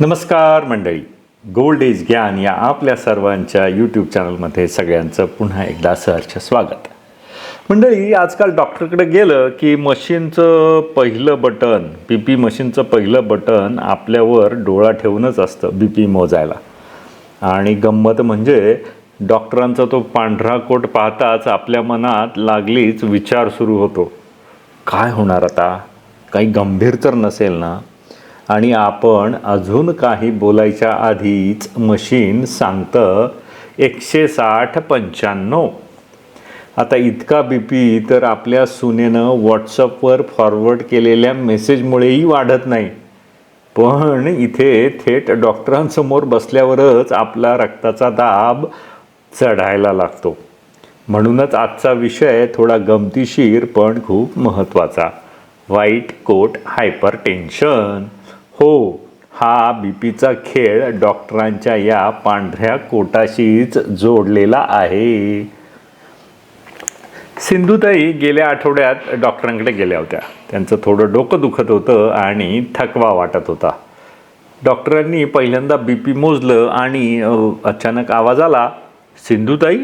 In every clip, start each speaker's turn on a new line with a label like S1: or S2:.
S1: नमस्कार मंडळी. Gold is ज्ञान या आपल्या सर्वांच्या यूट्यूब चॅनलमध्ये सगळ्यांचं पुन्हा एकदा सहर्ष स्वागत. मंडळी आजकाल डॉक्टरकडे गेलं की मशीनचं पहिलं बटन बी पी मशीनचं पहिलं बटन आपल्यावर डोळा ठेवूनच असतं बी पी मोजायला. आणि गंमत म्हणजे डॉक्टरांचा तो पांढरा कोट पाहताच आपल्या मनात लागलीच विचार सुरू होतो. काय होणार आता? काही गंभीर तर नसेल ना? आणि आपण अजून काही बोलायच्या आधीच मशीन सांगतं एकशे साठ पंच्याण्णव. आता इतका बी पी तर आपल्या सुनेनं व्हॉट्सअपवर फॉरवर्ड केलेल्या मेसेजमुळेही वाढत नाही. पण इथे थेट डॉक्टरांसमोर बसल्यावरच आपला रक्ताचा दाब चढायला लागतो. म्हणूनच आजचा विषय थोडा गमतीशीर पण खूप महत्त्वाचा. व्हाईट कोट हायपर टेन्शन हो हा बी पीचा खेळ डॉक्टरांच्या या पांढऱ्या कोटाशीच जोडलेला आहे. सिंधुताई गेल्या आठवड्यात डॉक्टरांकडे गेल्या होत्या. त्यांचं थोडं डोकं दुखत होतं आणि थकवा वाटत होता. डॉक्टरांनी पहिल्यांदा बी पी मोजलं आणि अचानक आवाज आला सिंधुताई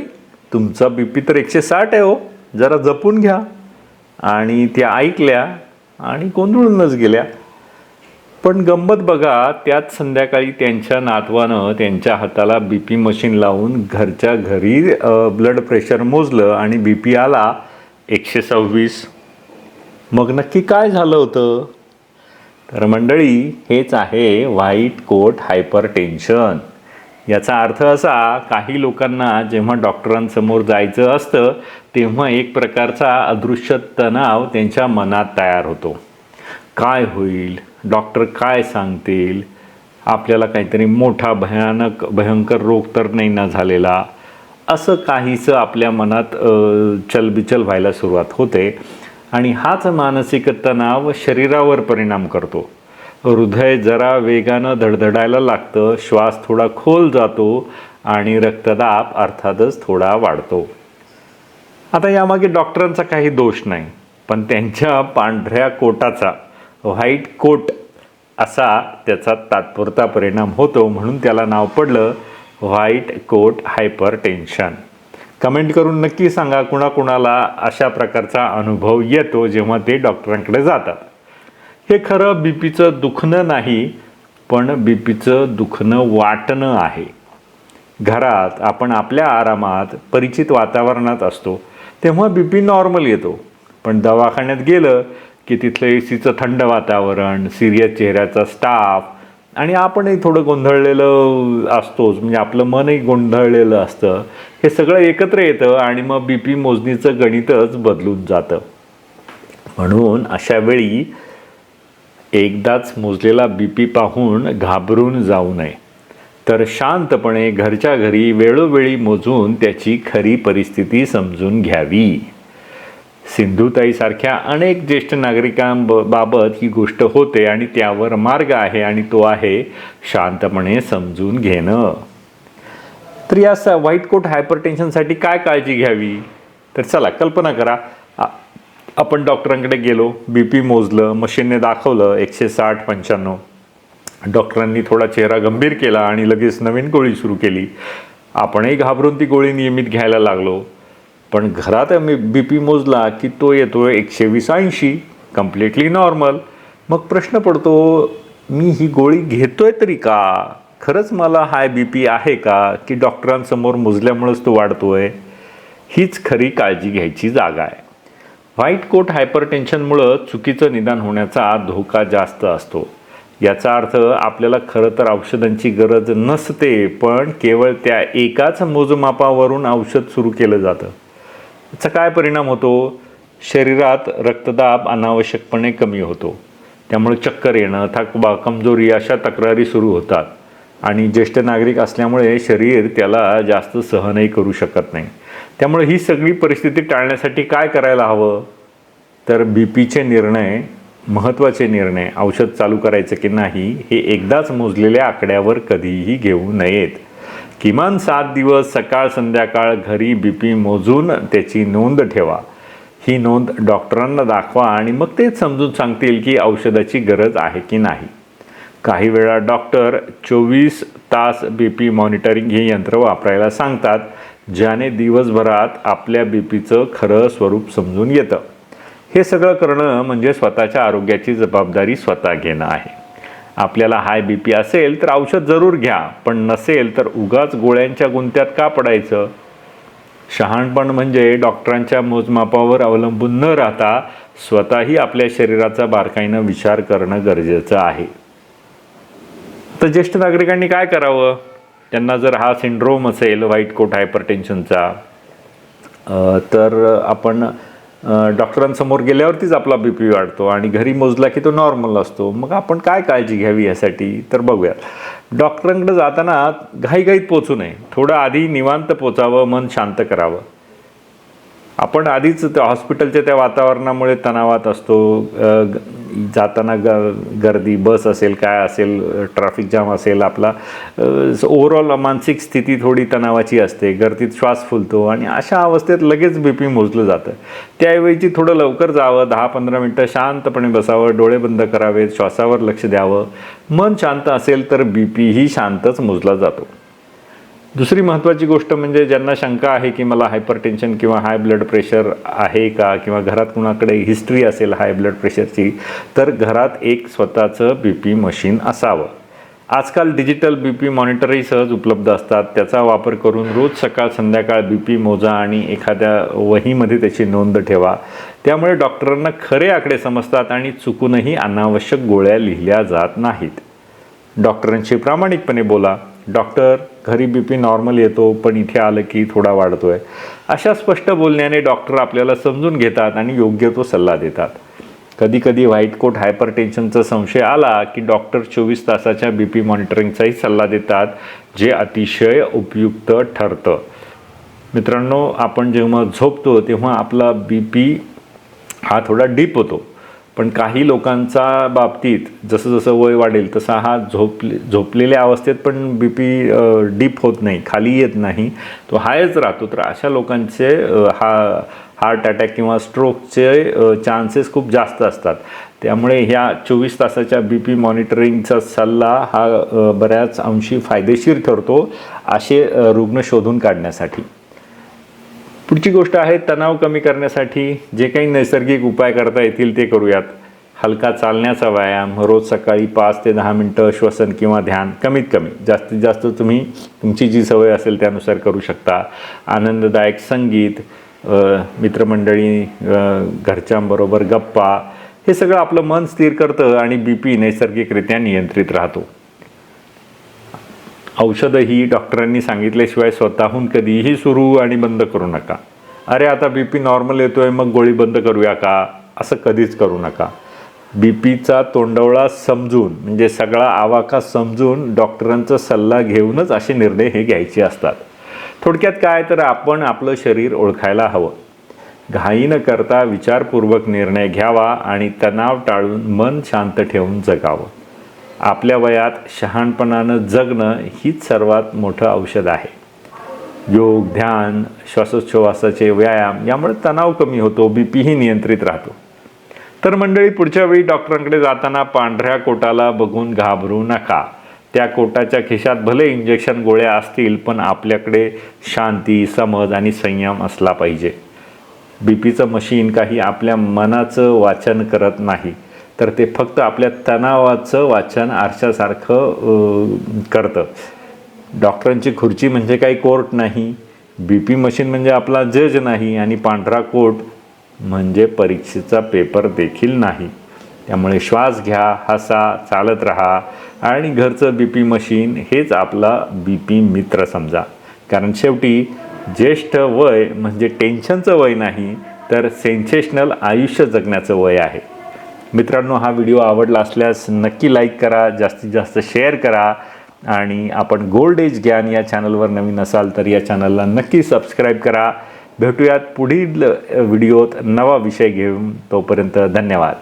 S1: तुमचा बी पी तर एकशे साठ आहे हो जरा जपून घ्या. आणि त्या ऐकल्या आणि गोंधळूनच गेल्या. पण गंमत बघा त्याच संध्याकाळी त्यांच्या नातवानं त्यांच्या हाताला बी पी मशीन लावून घरच्या घरी ब्लड प्रेशर मोजलं आणि बी पी आला एकशे सव्वीस मग नक्की काय झालं होतं? तर मंडळी हेच आहे व्हाईट कोट हायपर टेन्शन याचा अर्थ असा काही लोकांना जेव्हा डॉक्टरांसमोर जायचं असतं तेव्हा एक प्रकारचा अदृश्य तणाव त्यांच्या मनात तयार होतो. काय होईल? डॉक्टर काय सांगतील? आपल्याला काहीतरी मोठा भयानक भयंकर रोग तर नाही ना झालेला? असं काहीसं आपल्या मनात चलबिचल व्हायला सुरुवात होते. आणि हाच मानसिक तणाव शरीरावर परिणाम करतो. हृदय जरा वेगानं धडधडायला लागतं श्वास थोडा खोल जातो आणि रक्तदाब अर्थातच थोडा वाढतो. आता यामागे डॉक्टरांचा काही दोष नाही पण त्यांच्या पांढऱ्या कोटाचा व्हाईट कोट असा त्याचा तात्पुरता परिणाम होतो म्हणून त्याला नाव पडलं white coat hypertension comment करून नक्की सांगा कुणाकुणाला अशा प्रकारचा अनुभव येतो जेव्हा ते डॉक्टरांकडे जातात. हे खरं बी पीचं दुखणं नाही पण बी पीचं दुखणं वाटणं आहे. घरात आपण आपल्या आरामात परिचित वातावरणात असतो तेव्हा बी पी नॉर्मल येतो. पण दवाखान्यात गेलं की तिथलं ए सीचं थंड वातावरण सिरियस चेहऱ्याचा स्टाफ आणि आपणही थोडं गोंधळलेलं असतोच. म्हणजे आपलं मनही गोंधळलेलं असतं. हे सगळं एकत्र येतं आणि मग बी पी मोजणीचं गणितच बदलून जातं. म्हणून अशा वेळी एकदाच मोजलेला बी पी पाहून घाबरून जाऊ नये. तर शांतपणे घरच्या घरी वेळोवेळी मोजून त्याची खरी परिस्थिती समजून घ्यावी. सिंधुताईसारख्या अनेक ज्येष्ठ नागरिकांबाबत ही गोष्ट होते आणि त्यावर मार्ग आहे आणि तो आहे शांतपणे समजून घेणं. तर या स व्हाईट कोट हायपरटेन्शनसाठी काय काळजी घ्यावी? तर चला कल्पना करा. आपण डॉक्टरांकडे गेलो बी पी मोजलं मशीनने दाखवलं एकशे साठ पंच्याण्णव. डॉक्टरांनी थोडा चेहरा गंभीर केला आणि लगेच नवीन गोळी सुरू केली. आपणही घाबरून ती गोळी नियमित घ्यायला लागलो. पण घरात मी बी पी मोजला की तो येतो एकशे वीस ऐंशी कम्प्लिटली नॉर्मल मग प्रश्न पडतो मी ही गोळी घेतोय तरी का? खरंच मला हाय बी पी आहे का? की डॉक्टरांसमोर मोजल्यामुळंच तो वाढतोय? हीच खरी काळजी घ्यायची जागा आहे. व्हाईट कोट हायपर टेन्शनमुळं चुकीचं निदान होण्याचा धोका जास्त असतो. याचा अर्थ आपल्याला खरं तर औषधांची गरज नसते पण केवळ त्या एकाच मोजमापावरून औषध सुरू केलं जातं. याचा काय परिणाम होतो? शरीरात रक्तदाब अनावश्यकपणे कमी होतो. त्यामुळे चक्कर येणं थकवा कमजोरी अशा तक्रारी सुरू होतात. आणि ज्येष्ठ नागरिक असल्यामुळे शरीर त्याला जास्त सहनही करू शकत नाही. त्यामुळे ही सगळी परिस्थिती टाळण्यासाठी काय करायला हवं? तर बी पीचे निर्णय महत्त्वाचे निर्णय औषध चालू करायचं की नाही हे एकदाच मोजलेल्या आकड्यावर कधीही घेऊ नयेत. किमान सात दिवस सकाळ संध्याकाळ घरी बी पी मोजून त्याची नोंद ठेवा. ही नोंद डॉक्टरांना दाखवा आणि मग तेच समजून सांगतील की औषधाची गरज आहे की नाही. काही वेळा डॉक्टर चोवीस तास बी पी मॉनिटरिंग हे यंत्र वापरायला सांगतात ज्याने दिवसभरात आपल्या बी पीचं खरं स्वरूप समजून येतं. हे सगळं करणं म्हणजे स्वतःच्या आरोग्याची जबाबदारी स्वतः घेणं आहे. आपल्याला हाय बी पी असेल तर औषध जरूर घ्या पण नसेल तर उगाच गोळ्यांच्या गुंत्यात का पडायचं? शहाणपण म्हणजे डॉक्टरांच्या मोजमापावर अवलंबून न राहता स्वतःही आपल्या शरीराचा बारकाईनं विचार करणं गरजेचं आहे. तर ज्येष्ठ नागरिकांनी काय करावं? त्यांना जर हा सिंड्रोम असेल व्हाईट कोट हायपरटेन्शनचा तर आपण डॉक्टरांसमोर गेल्यावरतीच आपला बी पी वाढतो आणि घरी मोजला की तो नॉर्मल असतो. मग आपण काय काळजी घ्यावी यासाठी? तर बघूयात. डॉक्टरांकडे जाताना घाईघाईत पोचू नये. थोडं आधी निवांत पोचावं मन शांत करावं. आपण आधीच त्या हॉस्पिटलच्या त्या वातावरणामुळे तणावात असतो. जाताना ग गर्दी बस असेल काय असेल ट्रॅफिक जाम असेल आपला ओव्हरऑल मानसिक स्थिती थोडी तणावाची असते गर्दीत श्वास फुलतो आणि अशा अवस्थेत लगेच बी पी मोजलं जातं. त्याऐवजी थोडं लवकर जावं दहा पंधरा मिनटं शांतपणे बसावं डोळे बंद करावेत श्वासावर लक्ष द्यावं. मन शांत असेल तर बी पीही शांतच मोजला जातो. दुसरी महत्त्वाची गोष्ट म्हणजे ज्यांना शंका आहे की मला हायपरटेन्शन किंवा हाय ब्लड प्रेशर आहे का किंवा घरात कुणाकडे हिस्ट्री असेल हाय ब्लड प्रेशरची तर घरात एक स्वतःचं बी पी मशीन असावं. आजकाल डिजिटल बी पी मॉनिटरही सहज उपलब्ध असतात. त्याचा वापर करून रोज सकाळ संध्याकाळ बी पी मोजा आणि एखाद्या वहीमध्ये त्याची नोंद ठेवा. त्यामुळे डॉक्टरांना खरे आकडे समजतात आणि चुकूनही अनावश्यक गोळ्या लिहिल्या जात नाहीत. डॉक्टरांशी प्रामाणिकपणे बोला. डॉक्टर घरी बी पी नॉर्मल येतो पण इथे आलं की थोडा वाढतो आहे अशा स्पष्ट बोलण्याने डॉक्टर आपल्याला समजून घेतात आणि योग्य तो सल्ला देतात. कधीकधी व्हाईट कोट हायपरटेन्शनचा संशय आला की डॉक्टर चोवीस तासाच्या बी पी मॉनिटरिंगचाही सल्ला देतात जे अतिशय उपयुक्त ठरतं. मित्रांनो आपण जेव्हा झोपतो तेव्हा आपला बी पी हा थोडा डीप होतो. पण काही लोकांचा बाबतीत जसं जसं वय वाढेल तसा हा झोपले झोपलेल्या अवस्थेत पण बी पी डीप होत नाही खाली येत नाही. तो हायच राहतो. तर अशा लोकांचे हा हार्ट अटॅक किंवा स्ट्रोकचे चान्सेस खूप जास्त असतात. त्यामुळे ह्या चोवीस तासाच्या बी पी मॉनिटरिंगचा सल्ला हा बऱ्याच अंशी फायदेशीर ठरतो असे रुग्ण शोधून काढण्यासाठी. पुढची गोष्ट आहे तणाव कमी करण्यासाठी जे काही नैसर्गिक उपाय करता येतील ते करूयात. हलका चालण्याचा व्यायाम रोज सकाळी पाच ते दहा मिनटं श्वसन किंवा ध्यान कमीत कमी. जास्तीत जास्त तुम्ही तुमची जी सवय असेल त्यानुसार करू शकता. आनंददायक संगीत मित्रमंडळी घरच्यांबरोबर गप्पा हे सगळं आपलं मन स्थिर करतं आणि बी पी नैसर्गिकरित्या नियंत्रित राहतो. औषधंही डॉक्टरांनी सांगितल्याशिवाय स्वतःहून कधीही सुरू आणि बंद करू नका. अरे आता बी पी नॉर्मल येतोय मग गोळी बंद करूया का? असं कधीच करू नका. बी पीचा तोंडवळा समजून म्हणजे सगळा आवाका समजून डॉक्टरांचा सल्ला घेऊनच असे निर्णय हे घ्यायचे असतात. थोडक्यात काय तर आपण आपलं शरीर ओळखायला हवं. घाई न करता विचारपूर्वक निर्णय घ्यावा आणि तणाव टाळून मन शांत ठेवून जगावं. आपल्या वयात शहाणपणानं जगणं हीच सर्वात मोठं औषध आहे. योग ध्यान श्वासोच्छवासाचे व्यायाम यामुळे तणाव कमी होतो बी पीही नियंत्रित राहतो. तर मंडळी पुढच्या वेळी डॉक्टरांकडे जाताना पांढऱ्या कोटाला बघून घाबरू नका. त्या कोटाच्या खिशात भले इंजेक्शन गोळ्या असतील पण आपल्याकडे शांती समज आणि संयम असला पाहिजे. बी पीचं मशीन काही आपल्या मनाचं वाचन करत नाही. तर ते फक्त आपल्या तणावाचं वाचन आरशासारखं करतं. डॉक्टरांची खुर्ची म्हणजे काही कोर्ट नाही बी पी मशीन म्हणजे आपला जज नाही आणि पांढरा कोट म्हणजे परीक्षेचा पेपर देखील नाही. त्यामुळे श्वास घ्या हसा चालत राहा आणि घरचं बी पी मशीन हेच आपला बी पी मित्र समजा. कारण शेवटी ज्येष्ठ वय म्हणजे टेन्शनचं वय नाही तर सेन्सेशनल आयुष्य जगण्याचं वय आहे. मित्रांनो हा व्हिडिओ आवडला असल्यास नक्की लाईक करा जास्तीत जास्त शेअर करा आणि आपण गोल्ड एज ज्ञान या चॅनलवर नवीन असाल तर या चॅनलला नक्की सबस्क्राईब करा. भेटूयात पुढील व्हिडिओत नवा विषय घेऊन. तोपर्यंत धन्यवाद.